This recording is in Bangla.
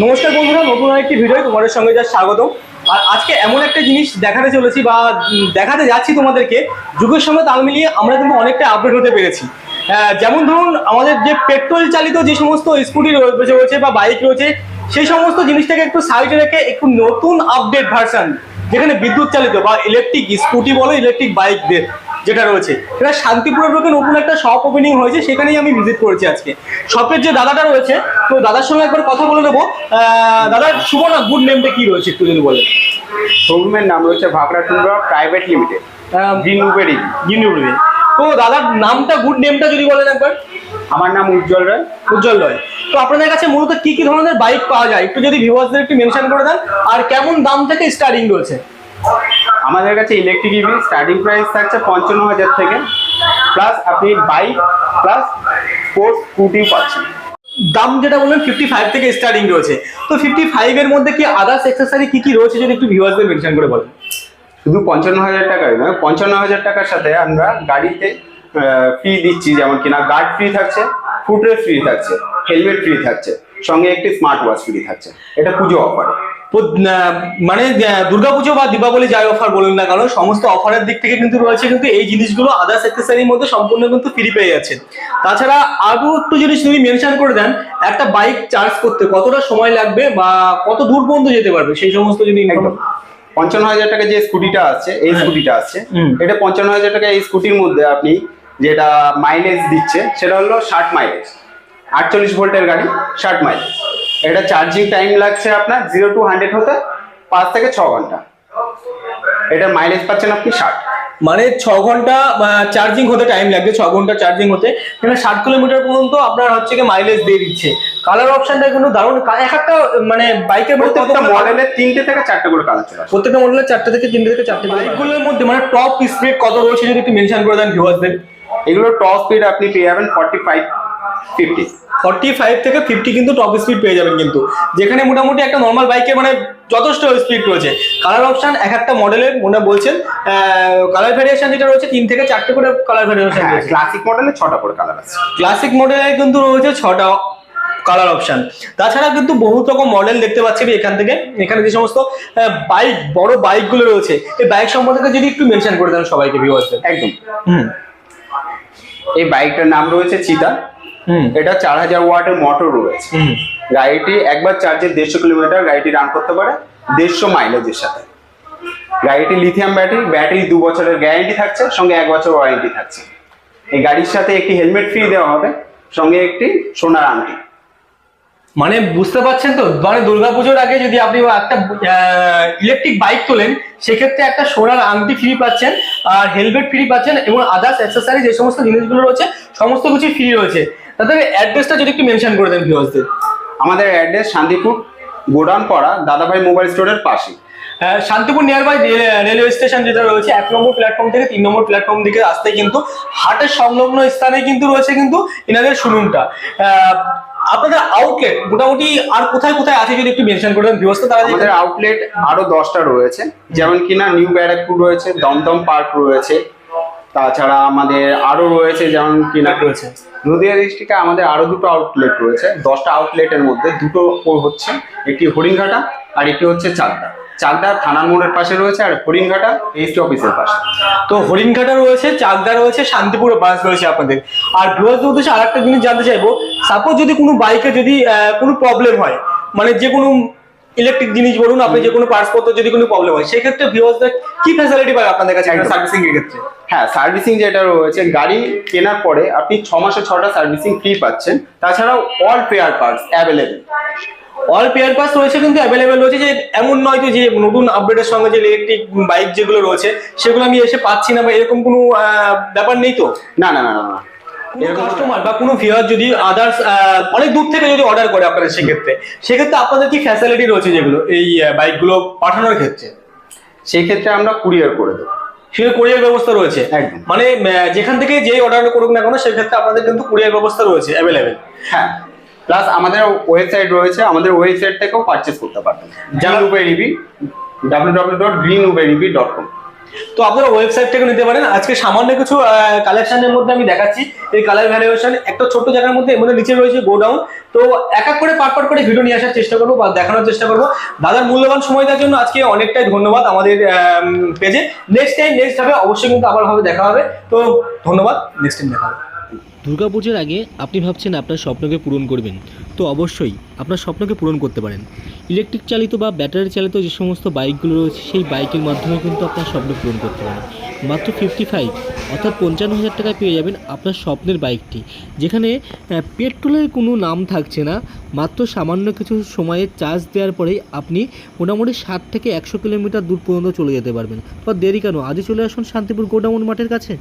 নমস্কার বন্ধুরা, নতুন আরেকটি ভিডিও তোমাদের সঙ্গে যা স্বাগতম। আর আজকে এমন একটা জিনিস দেখাতে চলেছি বা দেখাতে যাচ্ছি তোমাদেরকে, যুগের সঙ্গে তাল মিলিয়ে আমরা কিন্তু অনেকটা আপডেট হতে পেরেছি। যেমন ধরুন, আমাদের যে পেট্রোল চালিত যে সমস্ত স্কুটি রয়েছে রয়েছে বা বাইক রয়েছে, সেই সমস্ত জিনিসটাকে একটু সাইডে রেখে একটু নতুন আপডেট ভার্সান যেখানে বিদ্যুৎ চালিত বা ইলেকট্রিক স্কুটি বলো ইলেকট্রিক বাইক যেটা রয়েছে। সেটা শান্তিপুরের বুকে নতুন একটা শপ ওপেনিং হয়েছে সেখানেই আমি ভিজিট করেছি আজকে। শপের যে দাদাটা রয়েছে তো দাদার সঙ্গে একবার কথা বলে নেব। দাদার শুভ না গুড নেমটা কি রয়েছে একটু যদি বলে শোরুমের নাম রয়েছে ভাকরা টুন্ডা প্রাইভেট লিমিটেড গ্রিন উবেরি জিনিউড়ি তো দাদার নামটা গুড নেমটা যদি বলেন একবার। আমার নাম উজ্জ্বল রায়। উজ্জ্বল রয়। তো আপনাদের কাছে মূলত কি কি ধরনের বাইক পাওয়া যায়? একটু যদি ভিউয়ার্সদের একটু মেনশন করে দেন আর কেমন দাম থেকে স্টার্টিং রয়েছে? আমাদের কাছে ইলেকট্রিক ইভি স্টার্টিং প্রাইস থাকছে পঞ্চান্ন হাজার থেকে প্লাস আপনি বাইক প্লাস স্পোর্টস স্কুটিও পাচ্ছেন। দাম যেটা বললেন ফিফটি ফাইভ থেকে স্টার্টিং রয়েছে। তো ফিফটি ফাইভ এর মধ্যে কি আদার্স এক্সেসারি কি কি রয়েছে যদি একটু ভিউয়ার্সদের মেনশন করে বলেন? শুধু পঞ্চান্ন হাজার টাকায় নয় পঞ্চান্ন হাজার টাকার সাথে আমরা গাড়িতে ফ্রি দিচ্ছি যেমন কিনা গার্ড ফ্রি থাকছে ফুটরেস ফ্রি থাকছে হেলমেট ফ্রি থাকছে সঙ্গে একটি স্মার্ট ওয়াচ ফ্রি থাকছে। এটা পুজো অফারে মানে দুর্গাপুজো বা দীপাবলি যাই অফার বলুন না কারণ সমস্ত অফারের দিক থেকে কিন্তু রয়েছে কিন্তু এই জিনিসগুলো আদার্স অ্যাক্সেসরির মধ্যে সম্পূর্ণ কিন্তু ফ্রি পেয়ে যাচ্ছেন তাছাড়া আরও একটু জিনিস যদি মেনশন করে দেন একটা বাইক চার্জ করতে কতটা সময় লাগবে বা কত দূর পর্যন্ত যেতে পারবে সেই সমস্ত যদি পঞ্চান্ন হাজার টাকা যে স্কুটিটা আছে এই হ্যাঁ। স্কুটিটা আছে এটা পঞ্চান্ন হাজার টাকা এই স্কুটির মধ্যে আপনি যেটা মাইলেজ দিচ্ছে সেটা হলো ষাট মাইলেজ আটচল্লিশ ভোল্টের গাড়ি ষাট মাইলেজ এটা চার্জিং টাইম লাগছে আপনার জিরো টু হান্ড্রেড হতে পাঁচ থেকে ছ ঘণ্টা। এটা মাইলেজ পাচ্ছেন আপনি ষাট। মানে ছ ঘণ্টা চার্জিং হতে টাইম লাগবে ছ ঘণ্টা চার্জিং হতে। এখানে ষাট কিলোমিটার পর্যন্ত আপনার হচ্ছে কি মাইলেজ দিয়ে দিচ্ছে। কালার অপশনটা কিন্তু দারুণ। এক একটা মানে বাইকের মধ্যে মডেলের তিনটে থেকে চারটে করে কালার চলে প্রত্যেকটা মডেলের চারটে থেকে তিনটে থেকে চারটে বাইকগুলোর মধ্যে মানে টপ স্পিড কত রয়েছে যদি একটু মেনশন করে দেন ভিউয়ার্সদের এগুলো টপ স্পিড আপনি পেয়ে যাবেন forty five fifty. Forty five থেকে ফিফটি কিন্তু টপ স্পিড পেয়ে যাবেন কিন্তু। যেখানে মোটামুটি একটা নর্মাল বাইকে মানে যথেষ্ট স্পিড রয়েছে। কালার অপশান এক একটা মডেলের মনে বলছেন কালার ভ্যারিয়েশন যেটা রয়েছে তিন থেকে চারটে করে কালার ভ্যারিয়েশন ক্লাসিক মডেলে ছটা করে কালার আছে। ক্লাসিক মডেলে কিন্তু রয়েছে ছটা কালার অপশান তাছাড়া কিন্তু বহুত রকম মডেল দেখতে পাচ্ছি এখান থেকে। এখানে যে সমস্ত বাইক বড় বাইকগুলো রয়েছে এই বাইক সম্পর্কে যদি একটু মেনশন করে দেন সবাইকে ভিউয়ার্সদের একদম। হুম। এই বাইকটার নাম রয়েছে চিতা। এটা চার হাজার ওয়াটের মোটর রয়েছে। গাড়িটি একবার চার্জে দেড়শো কিলোমিটার গাড়িটি রান করতে পারে দেড়শো মাইলেজের সাথে। গাড়িটি লিথিয়াম ব্যাটারি ব্যাটারি দু বছরের গ্যারেন্টি থাকছে সঙ্গে এক বছর ওয়ারেন্টি থাকছে। এই গাড়ির সাথে একটি হেলমেট ফ্রি দেওয়া হবে সঙ্গে একটি সোনার আংটি। মানে বুঝতে পারছেন তো? মানে দুর্গাপুজোর আগে যদি আপনি একটা ইলেকট্রিক বাইক তোলেন সেক্ষেত্রে একটা সোনার আংটি ফ্রি পাচ্ছেন আর হেলমেট ফ্রি পাচ্ছেন এবং আদার্স অ্যাক্সেসরি যে সমস্ত জিনিসগুলো রয়েছে সমস্ত কিছু ফ্রি রয়েছে। তাদের অ্যাড্রেসটা যদি একটু মেনশন করে দেন ভিউয়ার্সদের আমাদের অ্যাড্রেস শান্তিপুর গোডাউন পাড়া দাদাভাই মোবাইল স্টোরের পাশে Shantipur near by railway station যেটা রয়েছে এক নম্বর প্ল্যাটফর্ম থেকে তিন নম্বর প্ল্যাটফর্ম দিকে আসতে কিন্তু হাটের সংলগ্ন স্থানে কিন্তু রয়েছে কিন্তু এনাদের শোরুমটা আপনাদের আউটলেট মোটামুটি আর কোথায় কোথায় আছে যদি একটু মেনশন করে দেন ভিউয়ার্স তারা আমাদের আউটলেট আরও দশটা রয়েছে। যেমন কিনা নিউ ব্যারাকপুর রয়েছে দমদম পার্ক রয়েছে। তাছাড়া আমাদের আরও রয়েছে যেমন কিনা রয়েছে। নদিয়া ডিস্ট্রিক্টে আমাদের আরও দুটো আউটলেট রয়েছে। দশটা আউটলেটের মধ্যে দুটো হচ্ছে, একটি হরিণঘাটা আর একটি হচ্ছে চাকদা। চাকদা থানার মোড়ের পাশে রয়েছে আর হরিণঘাটা এসটি অফিসের পাশে। তো হরিণঘাটা রয়েছে, চাকদা রয়েছে, শান্তিপুর বাস রয়েছে আপনাদের। আর ভিউয়ার্সদের উদ্দেশ্যে আর একটা জিনিস জানতে চাইব সাপোজ যদি কোনো বাইকে যদি কোনো প্রবলেম হয় মানে যে কোনো ইলেকট্রিক জিনিস বলুন আপনি যে কোনো পার্টস পত্র যদি কোনো প্রবলেম হয় সেক্ষেত্রে ভিউয়ার্সদের কি ফ্যাসিলিটি পায় আপনাদের কাছে একদম। সার্ভিসিং এর ক্ষেত্রে? হ্যাঁ সার্ভিসিং যেটা রয়েছে গাড়ি কেনার পরে আপনি ছ মাসে ছটা সার্ভিসিং ফ্রি পাচ্ছেন। তাছাড়াও all spare parts available all spare parts রয়েছে কিন্তু অ্যাভেলেবেল রয়েছে যে এমন নয় তো যে নতুন আপডেটের সঙ্গে যে ইলেকট্রিক বাইক যেগুলো রয়েছে সেগুলো আমি এসে পাচ্ছি না বা এরকম কোনো ব্যাপার নেই তো? না না না না। কোনো কাস্টমার বা কোনো ভিউয়ার যদি আদার্স অনেক দূর থেকে যদি অর্ডার করে আপনাদের সেক্ষেত্রে সেক্ষেত্রে আপনাদের কি ফ্যাসিলিটি রয়েছে যেগুলো এই বাইকগুলো পাঠানোর ক্ষেত্রে? সেই ক্ষেত্রে আমরা কুরিয়ার করে দেবো। সে কোরিয়ার ব্যবস্থা রয়েছে? একদম। মানে যেখান থেকে যেই অর্ডার করুক না কেন সেক্ষেত্রে আপনাদের কিন্তু কুরিয়ার ব্যবস্থা রয়েছে অ্যাভেলেবেল হ্যাঁ। প্লাস আমাদের ওয়েবসাইট রয়েছে আমাদের ওয়েবসাইট থেকেও পারচেস করতে পারবেন। জান উবের রিবি ডাব্লিউ ডাব্লিউ ডট গ্রিন উবের রিবি ডট কম তো আপনারা ওয়েবসাইট থেকে নিতে পারেন। আজকে সামান্য কিছু কালেকশনের মধ্যে আমি দেখাচ্ছি। এই কালার ভ্যালুয়েশন একটা ছোট্ট জায়গার মধ্যে মধ্যে নিচে রয়েছে গোডাউন তো এক এক করে পাট পাট করে ভিডিও নিয়ে আসার চেষ্টা করব বা দেখানোর চেষ্টা করব। দাদার মূল্যবান সময় দেওয়ার জন্য আজকে অনেকটাই ধন্যবাদ আমাদের পেজে নেক্সট টাইম নেক্সট হবে অবশ্যই কিন্তু আবার ভাবে দেখা হবে। তো ধন্যবাদ নেক্সট টাইম দেখা হবে। দুর্গাপুজোর আগে আপনি ভাবছেন আপনার স্বপ্নকে পূরণ করবেন। তো অবশ্যই, আপনার স্বপ্নকে পূরণ করতে পারেন। ইলেকট্রিক চালিত বা ব্যাটারি চালিত যে সমস্ত বাইকগুলো রয়েছে, সেই বাইকের মাধ্যমে কিন্তু আপনার স্বপ্ন পূরণ করতে পারেন। মাত্র ফিফটি ফাইভ অর্থাৎ পঞ্চান্ন হাজার টাকায় পেয়ে যাবেন আপনার স্বপ্নের বাইকটি। যেখানে পেট্রোলের কোনো নাম থাকছে না, মাত্র সামান্য কিছু সময়ে চার্জ দেওয়ার পরেই আপনি মোটামুটি ষাট থেকে একশো কিলোমিটার দূর পর্যন্ত চলে যেতে পারবেন। বা দেরি কেন? আজই চলে আসুন শান্তিপুর গোডাউন মাঠের কাছে।